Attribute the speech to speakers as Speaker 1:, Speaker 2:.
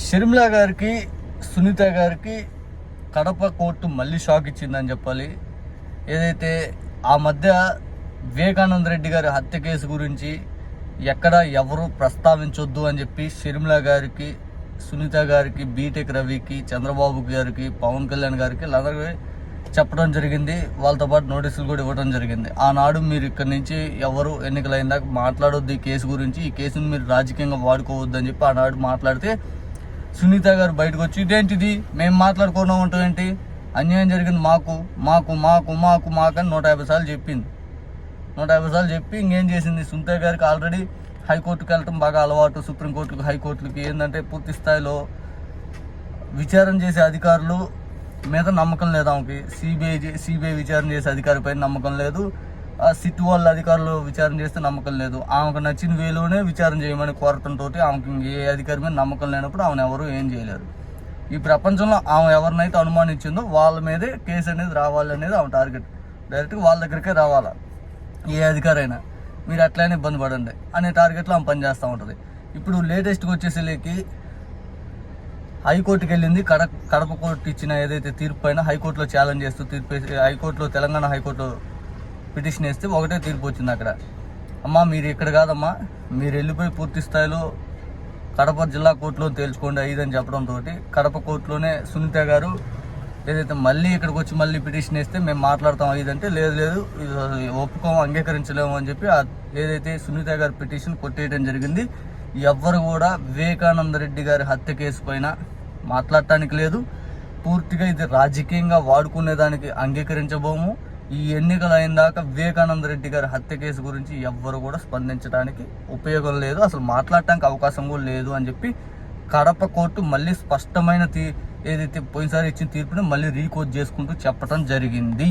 Speaker 1: షర్మిల గారికి సునీత గారికి కడప కోర్టు మళ్ళీ షాక్ ఇచ్చిందని చెప్పాలి. ఏదైతే ఆ మధ్య వివేకానంద రెడ్డి గారి హత్య కేసు గురించి ఎక్కడ ఎవరు ప్రస్తావించొద్దు అని చెప్పి షర్మిల గారికి సునీత గారికి బీటెక్ రవికి చంద్రబాబు గారికి పవన్ కళ్యాణ్ గారికి వీళ్ళందరికీ చెప్పడం జరిగింది. వాళ్ళతో పాటు నోటీసులు కూడా ఇవ్వడం జరిగింది. ఆనాడు మీరు ఇక్కడ నుంచి ఎవరు ఎన్నికలైందాక మాట్లాడొద్దు ఈ కేసు గురించి. ఈ కేసును మీరు రాజకీయంగా వాడుకోవద్దు అని చెప్పి ఆనాడు మాట్లాడితే సునీత గారు బయటకు వచ్చి ఇదేంటిది? మేము మాట్లాడుకోవడం ఉంటాం ఏంటి? అన్యాయం జరిగింది మాకు మాకు మాకు మాకు మాకు అని నూట యాభై సార్లు చెప్పింది. నూట యాభై సార్లు చెప్పి ఇంకేం చేసింది? సునీత గారికి ఆల్రెడీ హైకోర్టుకి వెళ్ళటం బాగా అలవాటు. సుప్రీంకోర్టుకి హైకోర్టులకి ఏంటంటే పూర్తి స్థాయిలో విచారణ చేసే అధికారులు మీద నమ్మకం లేదు ఆమెకి. సిబిఐ సిబిఐ విచారణ చేసే అధికారి పైన నమ్మకం లేదు. సిట్ వాళ్ళ అధికారులు విచారణ చేస్తే నమ్మకం లేదు. ఆమెకు నచ్చిన వేలోనే విచారణ చేయమని కోరటంతో ఆమెకి ఏ అధికారి మీద నమ్మకం లేనప్పుడు ఆమెను ఎవరు ఏం చేయలేరు. ఈ ప్రపంచంలో ఆమె ఎవరినైతే అనుమానించిందో వాళ్ళ మీదే కేసు అనేది రావాలి అనేది ఆమె టార్గెట్. డైరెక్ట్గా వాళ్ళ దగ్గరికే రావాలా? ఏ అధికారైనా. మీరు అట్లనే ఇబ్బంది పడండి అనే టార్గెట్లో ఆమె పనిచేస్తూ ఉంటుంది. ఇప్పుడు లేటెస్ట్గా వచ్చేసరికి హైకోర్టుకి వెళ్ళింది. కడప కడప కోర్టు ఇచ్చిన ఏదైతే తీర్పు పైన హైకోర్టులో ఛాలెంజ్ చేస్తూ తీర్పు హైకోర్టులో తెలంగాణ హైకోర్టు పిటిషన్ వేస్తే ఒకటే తీర్పు వచ్చింది అక్కడ. అమ్మా మీరు ఇక్కడ కాదమ్మా మీరు వెళ్ళిపోయి పూర్తి స్థాయిలో కడప జిల్లా కోర్టులో తేల్చుకోండి ఐదని చెప్పడంతో కడప కోర్టులోనే సునీత గారు ఏదైతే మళ్ళీ ఇక్కడికి వచ్చి మళ్ళీ పిటిషన్ వేస్తే మేము మాట్లాడతాం ఐదంటే లేదు లేదు ఇది ఒప్పుకోము అంగీకరించలేము అని చెప్పి ఏదైతే సునీత గారి పిటిషన్ కొట్టేయడం జరిగింది ఎవ్వరు కూడా వివేకానంద రెడ్డి గారి హత్య కేసు పైన మాట్లాడటానికి లేదు. పూర్తిగా ఇది రాజకీయంగా వాడుకునేదానికి అంగీకరించబోము. ఈ ఎన్నికలు అయిన దాకా వివేకానంద రెడ్డి గారి హత్య కేసు గురించి ఎవ్వరు కూడా స్పందించడానికి ఉపయోగం లేదు. అసలు మాట్లాడటానికి అవకాశం కూడా లేదు అని చెప్పి కడప కోర్టు మళ్ళీ స్పష్టమైన తీ ఏదైతే పోయినసారి ఇచ్చిన తీర్పుని మళ్ళీ రీకోర్ట్ చేసుకుంటూ చెప్పడం జరిగింది.